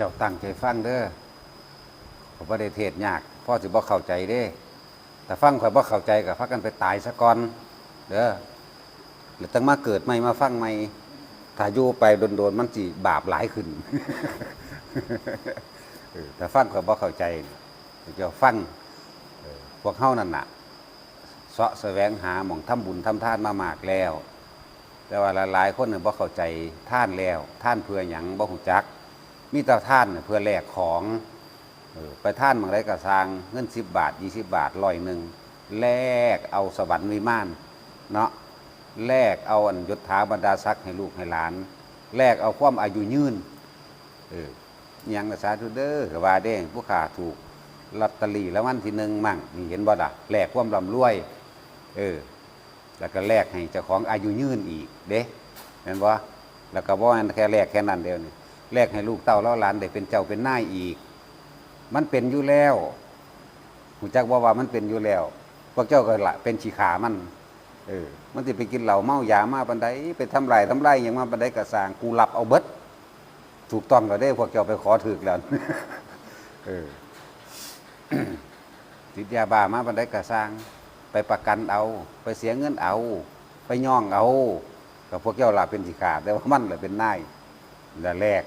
จ้าตั้งใจฟังเด้อผมบ่ได้เทศยากพ่อสิบ่เข้าใจเด้ แต่ฟังข่อยบ่เข้าใจก็พักกันไปตายซะก่อนเด้อแล้วตั้งมาเกิดใหม่มาฟังใหม่ถ้าอยู่ไปโดนๆมันสิบาปหลายขึ้นแต่ฟังข่อยบ่เข้าใจเจ้าฟังพวกเฮานั่นน่ะเสาะแสวงหาหม่องทำบุญทำทานมามากแล้ว แต่ว่าหลายๆคนเนี่ยบ่เข้าใจท่านแล้ว ท่านเพื่อหยังบ่หูจัก มีต่ท่านเพื่อแลกของออไปท่านบางไรก็สร้างเงินสิบบาทยี่สิบาทร้อยหนึ่งแลกเอาสวรรค์วิมานเนาะแลกเอาอันยศถาบรรดาศักดิ์ให้ลูกให้หลาน แลกเอาความอายุยืนเออยังนะสาธุเด้อกว่าเด้งผู้ขาถูกลอตเตอรี่แล้ววันที่หนึ่งมั่งนี่เห็นบ่ล่ะแลกความร่ำรวย เออ แล้วก็แลกให้เจ้าของอายุยืนอีก เด้เห็นบ่แล้วก็บ่แม่นแค่แลกแค่นั้นเดียวนี่ แลกให้ลูกเต้าเล่าหลานได้เป็นเจ้าเป็นนายอีก มันเป็นอยู่แล้วหูจักว่าว่ามันเป็นอยู่แล้ว พวกเจ้าก็ละเป็นฉีขามัน เออ มันสิไปกินเหล้าเมายามาปันใดไปทำลายทำลายอย่างมาปันใดกระสางกูหลับเอาเบิดถูกต้องก็ได้พวกเจ้าไปขอถึกแล้วเออติดยาบ้ามาปันใดกระสร้าง ไปประกันเอา ไปเสียเงินเอา ไปย่องเอากับพวกเจ้าลาเป็นสิขาแต่ว่ามันแหละเป็นนายและแรก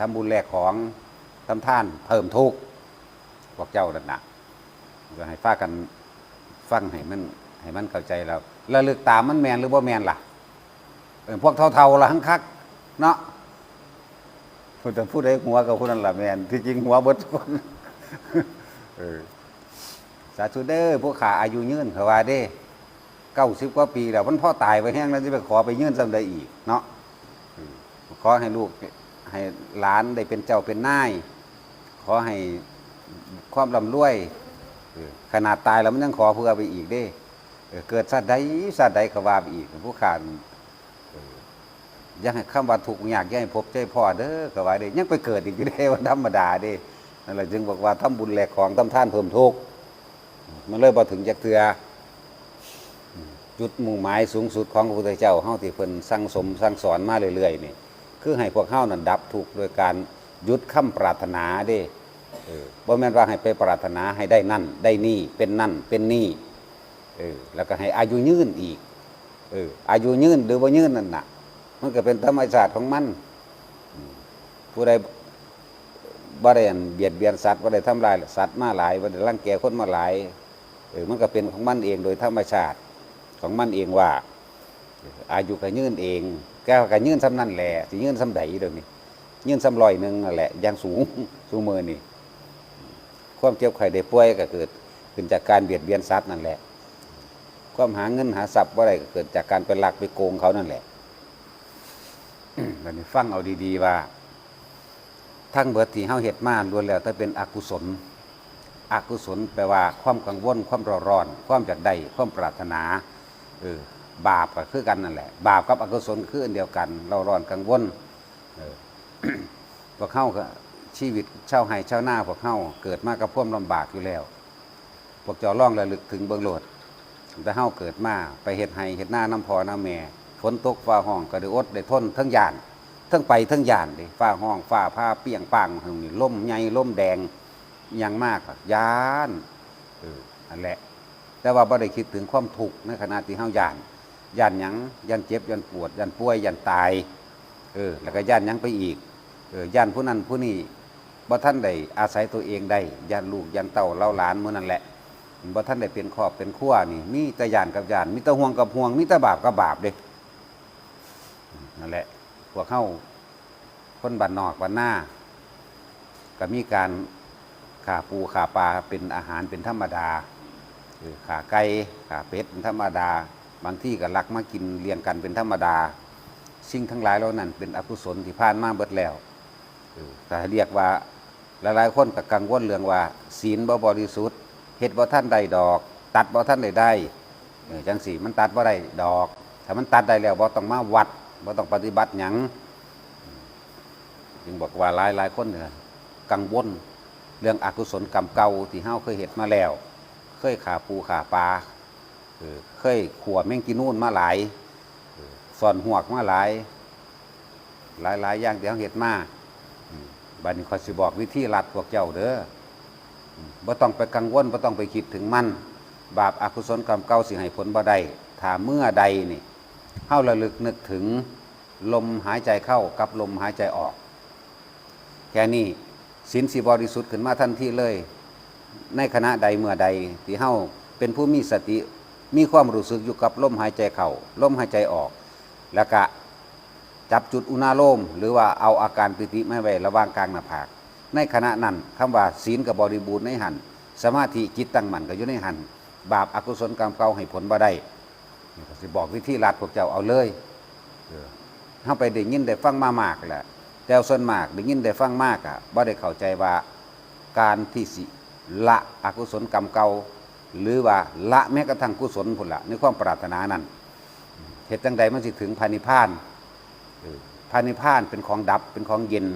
ทำบุญแลกของทำท่านเพิ่มทุกพวกเจ้านั่นนะก็ให้ฟ้ากันฟังให้มันให้มันเข้าใจเราแล้วลึกตามมันแมนหรือว่าแมนล่ะเออพวกเท่าๆละหังคักเนาะพูดแต่พูดได้หัวกับคนนั้นละแมนที่จริงหัวเบิดทุกคนเออสาธุเด้อพวกขาอายุยืนเขาว่าเด้เก้าสิบกว่าปีแล้วมันพ่อตายไปแห้งแล้วจะไปขอไปยื่นสำใดอีกเนาะขอให้ลูก ให้หลานได้เป็นเจ้าเป็นนาย ขอให้ความร่ำรวย ขนาดตายแล้วมันยังขอเพื่อไปอีกเด้เกิดสัตว์ใดสัตว์ใดขวาไปอีก ผู้ขาเอออยังให้คำว่าถูกข์ยากยังให้พบใจพ่อเด้อขวาเด้ยังไปเกิดอีกอยู่เด้วันธรรมดาเด้นั่นแหละจึงบอกว่าทำบุญแหลกของทำท่านเพิ่มทุกมันเลยบ่ถึงจักเทือจุดมุ่งหมายสูงสุดของพระพุทธเจ้าเฮาที่เพิ่นสั่งสมสั่งสอนมาเรื่อยๆนี่ คือให้พวกเฮานั้นดับทุกโดยการหยุดคำปรารถนาเด้เออบ่แม่นว่าให้ไปปรารถนาให้ได้นั่น ได้นี่เป็นนั่นเป็นนี่เออแล้วก็ให้อายุยืนอีกเอออายุยืนหรือบ่ายืนนั่นน่ะ มันก็เป็นธรรมชาติของมันอืมผู้ใดบ่ได้อันเบียดเบียนสัตว์บ่ได้ทำลายสัตว์มาหลายบ่ได้รังแก่คนมาหลายเออมันก็เป็นของมันเองโดยธรรมชาติของมันเองว่าอออายุก็ยืนเอง แก้วก็ยืนซ้ำนั่นแหละสิยืนซ้ำใดเดี๋ยวนี้ยืนซ้ำร้อยหนึงนั่นแหละย่างสูงสูงมือนี่ความเจ็บไข้ได้ป่วยก็เกิดขึ้นจากการเบียดเบียนสัตว์นั่นแหละ ความหาเงินหาทรัพย์บ่ได้ก็เกิดจากการไปหลักไปโกงเขานั่นแหละบัดนี้ฟังเอาดี ๆ ว่า ทั้งเบิดที่เฮาเฮ็ดมาล้วนแล้วแต่เป็นอกุศล อกุศลแปลว่าความกังวลความร้อนร้อนความอยากได้ความปรารถนาเออ บาปก็คือกันนั่นแหละ บาปกับอกุศลคืออันเดียวกัน เราร้อนกังวลพวกเฮาก็ชีวิตชาวไห้ชาวนาพวกเฮาเกิดมากกับควมลำบากอยู่แล้ว พวกจ้าล่องระลึกถึงเบื้องโลดแต่เฮาเกิดมาไปเฮ็ดไห้เฮ็ดหน้าน้ำพอน้ำแม่ฝนตกฟ้าห้องก็ได้อดได้ทนทั้งยานทั้งไปทั้งยานดิฟ้าห้องฟ้าผ้าเปียงปังหึงนี่ล่มใหญ่ล่มแดงยังมากยานเอออันแหละ แต่ว่าบ่ได้คิดถึงความทุกข์ในขณะที่เฮายาน ย่านหยังย่านเจ็บย่านปวดย่านป่วยย่านตายเออแล้วก็ย่านหยังไปอีกเออย่านผู้นั้นผู้นี้บ่ท่านได้อาศัยตัวเองได้ย่านลูกย่านเต้าเล่าหลานมื้อนั่นแหละบ่ท่านได้เป็นครอบเป็นครัวนี่มีแต่ย่านกับย่านมีแต่ห่วงกับห่วงมีแต่บาปกับบาปเด้นั่นแหละพวกเข้าคนบ้านนอกบ้านหน้า ก็มีการขาปูขาปลาเป็นอาหารเป็นธรรมดาเออขาไก่ขาเป็ดเป็นธรรมดา บางที่ก็ลักมากินเลี้ยงกันเป็นธรรมดา สิ่งทั้งหลายเหล่านั้น เป็นอกุศลที่ผ่านมาเบิดแล้วแต่เรียกว่าหลายๆคนก็กังวลเรื่องว่า ศีลบ่บริสุทธิ์เฮ็ดบ่ท่านใดดอก ตัดบ่ท่านใดได้จังสีมันตัดบ่ได้ดอก ถ้ามันตัดได้แล้วบ่ต้องมาวัดบ่ต้องปฏิบัติหยังจึงบอกว่าหลายหลายๆคนเนี่ยกังวลเรื่องอกุศลกรรมเก่าที่เฮาเคยเฮ็ดมาแล้ว เคยขาปูขาปลา เคยขัวแม่งกินนู่นมาหลายสอนหวกมาหลาย หลายหลายอย่างที่เฮาเฮ็ดมาบัดนี้ขอยสิบอกวิธีลัดพวกเจ้าเด้อบ่ต้องไปกังวลบ่ต้องไปคิดถึงมัน บาปอากุศลกรรมเก่าสิให้ผลบ่ได้ถ้าเมื่อใดนี่เฮาระลึกนึกถึงลมหายใจเข้ากับลมหายใจออก แค่นี้ศีลสิบริสุทธิ์ขึ้นมาทันทีเลย ในขณะใดเมื่อใดที่เฮาเป็นผู้มีสติ มีความรู้สึกอยู่กับลมหายใจเข้าลมหายใจออก แล้วก็จับจุดอุณาโลม หรือว่าเอาอาการปิติไม่ไว้ระว่างกลางหน้าผาก ในขณะนั้นคำว่าศีลกับบริบูรณ์ในหันสมาธิจิตตั้งมั่นก็อยู่ในหันบาปอากุศลกรรมเก่าให้ผลบ่ได้นี่ก็สิบอกวิธีลัดพวกเจ้าเอาเลยเออเฮาไปได้ยินได้ฟังมามากแหละแต่ส่วนมากได้ยินได้ฟังมากอะบ่ได้เข้าใจว่าการที่สิละอกุศลกรรมเก่า หรือว่าละแม้กระทั่งกุศลพุ่นละในความปรารถนานั้นเหตุจังใดมันสิถึงพานิพานพานิพานเป็นของดับเป็นของเย็น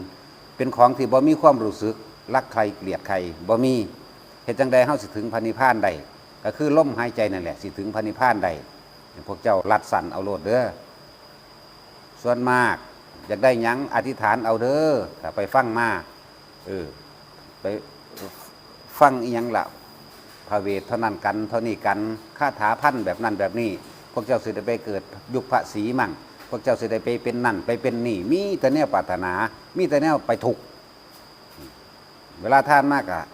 เป็นของที่บ่มีความรู้สึกรักใครเกลียดใครบ่มีเหตุจังใดเฮาสิถึงพานิพานได้ก็คือล่มหายใจนั่นแหละสิถึงพานิพานได้พวกเจ้ารัดสั่นเอาโลดเด้อส่วนมากอยากได้ยังอธิษฐานเอาเด้อไปฟังมาเออไปฟังอีหยังละ พระเวทเท่านั้นกัน เท่านี้กันคาถาพันแบบนั้นแบบนี้ พวกเจ้าสิได้ไปเกิดยุคพระศรีมั่ง พวกเจ้าสิได้ไปเป็นนั่นไปเป็นนี่ มีแต่แนวปรารถนา มีแต่แนวไปถูกเวลาท่านมากอะ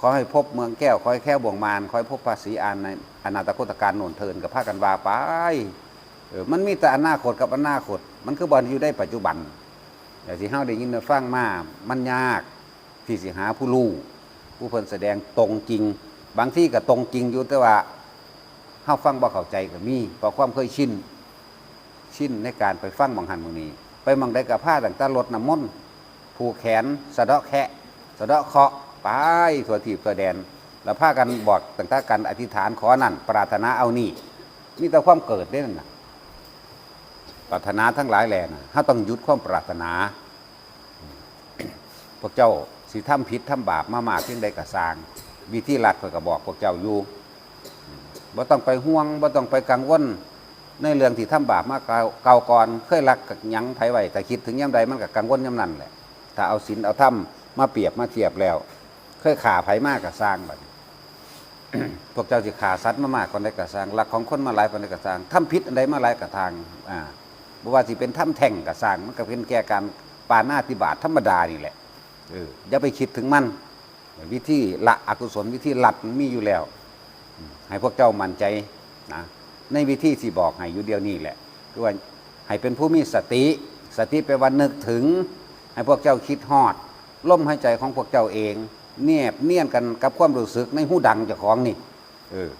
ขอให้พบเมืองแก้วขอให้แค่บ่วงมารขอให้พบภาษีอานในอนาตคตการโนนเทินกับภาคกันวาไปเออมันมีแต่อนาคตกับอนาคต มันคือบอลอยู่ได้ปัจจุบันอย่างที่เฮาได้ยินได้ฟังมา มันยากที่สิหาผู้รู้ผู้เพิ่นแสดงตรงจริง บางที่ก็ตรงจริงอยู่แต่ว่าเฮาฟังบ่เข้าใจก็มีเพราะความเคยชินชินในการไปฟังบางหันบางนี้ ไปบางใดกับผ้าต่างตารถน้ำมนต์ผูกแขน สะเดาะแคะสะเดาะเคาะไปถั่วทีบถั่วแดน แล้วผ้ากันบอกต่างตากันอธิษฐานขอนั่น ปรารถนาเอานี่นี่แต่ความเกิดได้นั่นนะปรารถนาทั้งหลายแหล่นะถ้าต้องยุดความปรารถนา พวกเจ้าสิทำผิดทำบาปมามากเพียงใดกระสาง วิธีหลัดข่อยก็บอกพวกเจ้าอยู่บ่ต้องไปห่วงบ่ต้องไปกังวลในเรื่องที่ทำบาปมาเก่าเก่าก่อนเคยรักกับยังไผไว้แต่คิดถึงย่ำใดมันกับกังวลย่ำนั่นแหละถ้าเอาศีลเอาธรรมมาเปรียบมาเทียบแล้ว เคยขาไผมากกับสร้างบัดพวกเจ้าสิขาสัตว์มามากกว่าใดกับสร้างรักของคนมาหลายกว่าใดกับสร้างทำผิดอันใดมาหลายกับทางอ่าบ่ว่าสิเป็นทำแท่งกับสร้างมันก็เป็นแก่การปาหน้าติบาตธรรมดานี่แหละเอออย่าไปคิดถึงมัน วิธีละอกุศลวิธีหลัดมีอยู่แล้ว ให้พวกเจ้ามั่นใจนะในวิธีที่บอกให้อยู่เดียวนี่แหละคือว่าให้เป็นผู้มีสติ สติไปวันนึกถึง ให้พวกเจ้าคิดฮอดลมหายใจของพวกเจ้าเอง เนียบเนียนกันกับความรู้สึกในหูดังเจ้าของนี่ เออ